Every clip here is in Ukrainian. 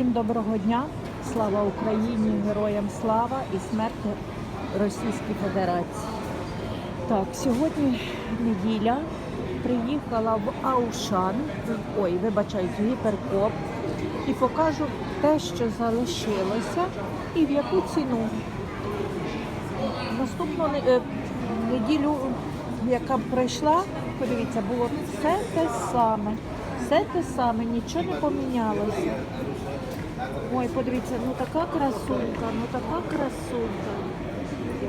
Всім доброго дня! Слава Україні! Героям слава і смерть Російській Федерації. Так, сьогодні неділя. Приїхала в Аушан, ой, вибачаюсь, в гіперкоп і покажу те, що залишилося і в яку ціну. Наступну е, неділю, яка пройшла, подивіться, було все те саме. Все те саме, нічого не помінялося. Ой, подивіться, ну така красунька, ну така красунька.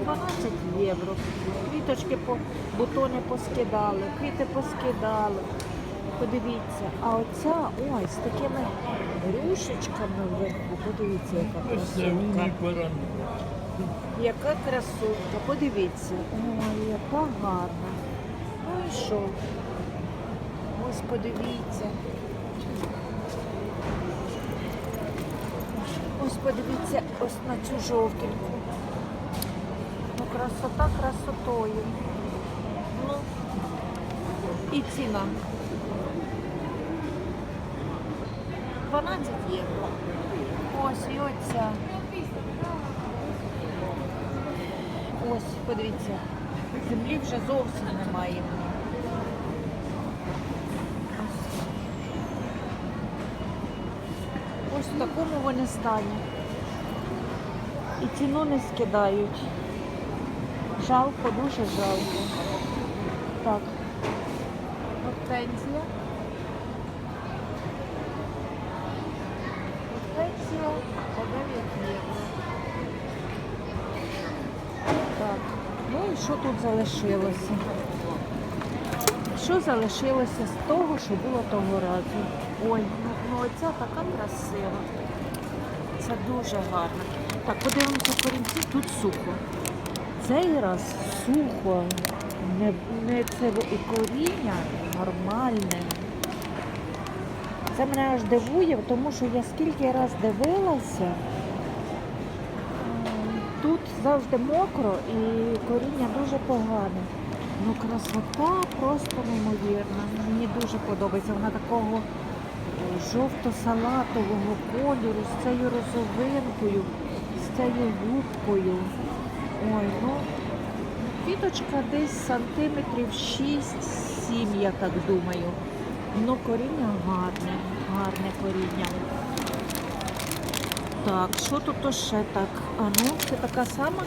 12 євро. Квіточки по бутони поскидали, квіти поскидали. Подивіться, а оця ой, з такими рюшечками вверху. Подивіться, яка красунька. Яка красунька, подивіться. Ой, яка гарна. Ну і що? Ось подивіться. Ось подивіться ось на цю жовтеньку. Ну, красота красотою. Ну, і ціна. 12 євро. Ось і оця. Ось, подивіться, землі вже зовсім немає. В такому вони стані. І ціну не скидають. Жалко, дуже жалко. Так. Гортензія. Гортензія по 9 євро. Так, ну і що тут залишилося? Що залишилося з того, що було того разу? Ой, ну, ну оця така красива. Це дуже гарно. Так, подивимося корінці, тут сухо. Цей раз сухо. Не, не це і коріння нормальне. Це мене аж дивує, тому що я скільки раз дивилася. Тут завжди мокро і коріння дуже погане. Ну красота просто неймовірна. Мені дуже подобається. Вона такого жовто-салатового кольору з цією розовинкою, з цією губкою. Ой, ну квіточка десь сантиметрів 6-7, я так думаю. Ну коріння гарне, гарне коріння. Так, що тут ще так? А ну, це така сама?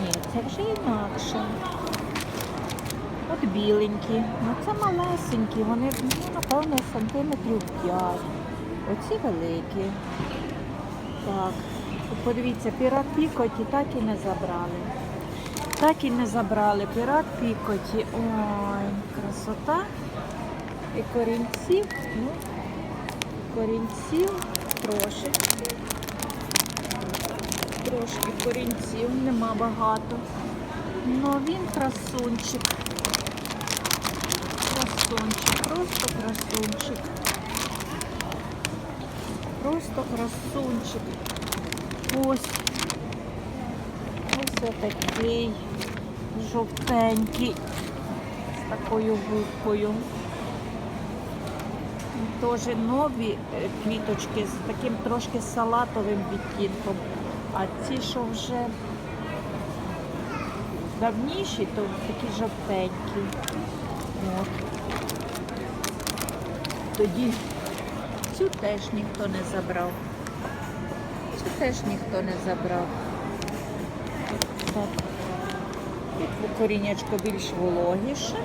Ні, це вже інакше. От біленькі. Ну це малесенькі, вони, ну, напевно, сантиметрів 5. Оці великі. Так. Подивіться, пірат пікоті так і не забрали. Так і не забрали. Пірат пікоті. Ой, красота. І корінців, ну, корінців трошечки. Трошки корінців, нема багато. Ну він красунчик. Красунчик, просто красунчик. Просто красунчик. Ось. Ось отакий жовтенький. З такою губкою. Теж нові е, квіточки з таким трошки салатовим відтінком. А ці, що вже давніші, то такі жовтенькі. От. Тоді цю теж ніхто не забрав. Цю теж ніхто не забрав. Так. Тут коріннячко більш вологіше.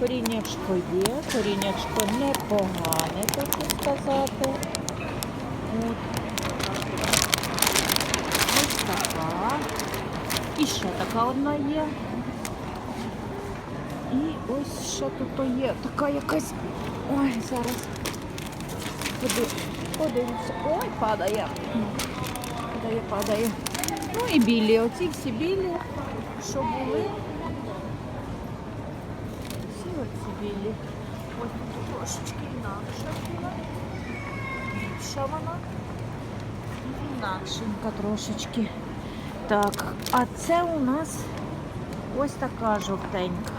Коріннячко є, коріннячко непогане, хочу сказати. От. Ось така. І ще така одна є. І ось ще тут є така якась. Ой, зараз Поди- подивимося. Ой, падає. Падає, падає. Ну і білі. Оці всі білі, що були. Всі оці білі. Ось тут трошечки інакша була. Що вона? Інакшенька трошечки. Так, а це у нас ось така жовтенька.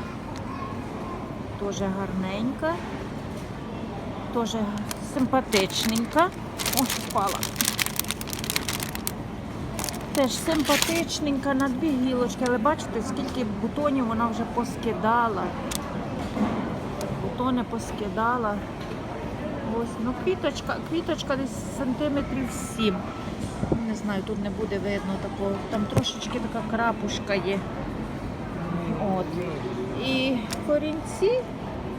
Дуже гарненька. Дуже симпатичненька. Ось впала. Теж симпатичненька на дві гілочки, але бачите, скільки бутонів вона вже поскидала. Бутони поскидала. Ось, ну квіточка, квіточка десь сантиметрів 7. Не знаю, тут не буде видно такого. Там трошечки така крапушка є. От. І корінці,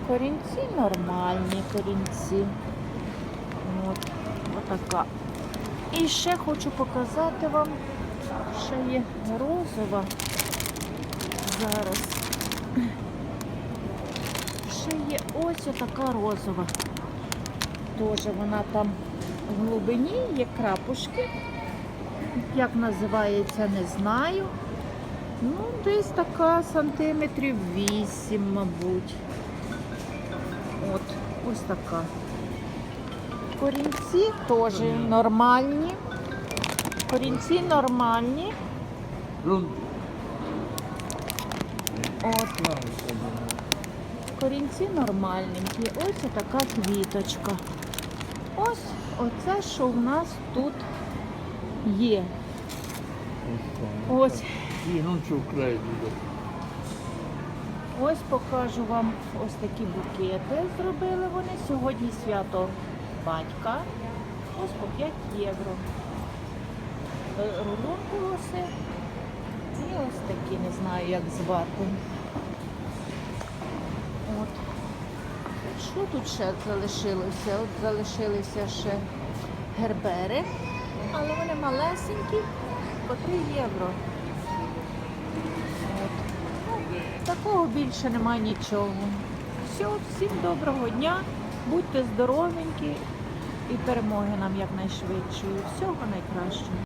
корінці нормальні корінці. От, отака. І ще хочу показати вам, ще є розова. Зараз. Ще є ось отака розова. Теж вона там в глибині є крапушки. Як називається, не знаю. Ну, десь така сантиметрів 8, мабуть. От, ось така. Корінці теж нормальні. Корінці нормальні. От. Корінці нормальненькі. Ось така квіточка. Ось оце, що в нас тут є. Ось. Sì, non ci credo. Ось покажу вам ось такі букети зробили вони. Сьогодні свято батька. Ось по 5 євро. Е, Рулон колоси. І ось такі, не знаю, як звати. От. Що тут ще залишилося? От залишилися ще гербери, але вони малесенькі, по 3 євро. От. Ну, Такого більше немає нічого. Все, всім доброго дня, будьте здоровенькі і перемоги нам якнайшвидшої. Всього найкращого.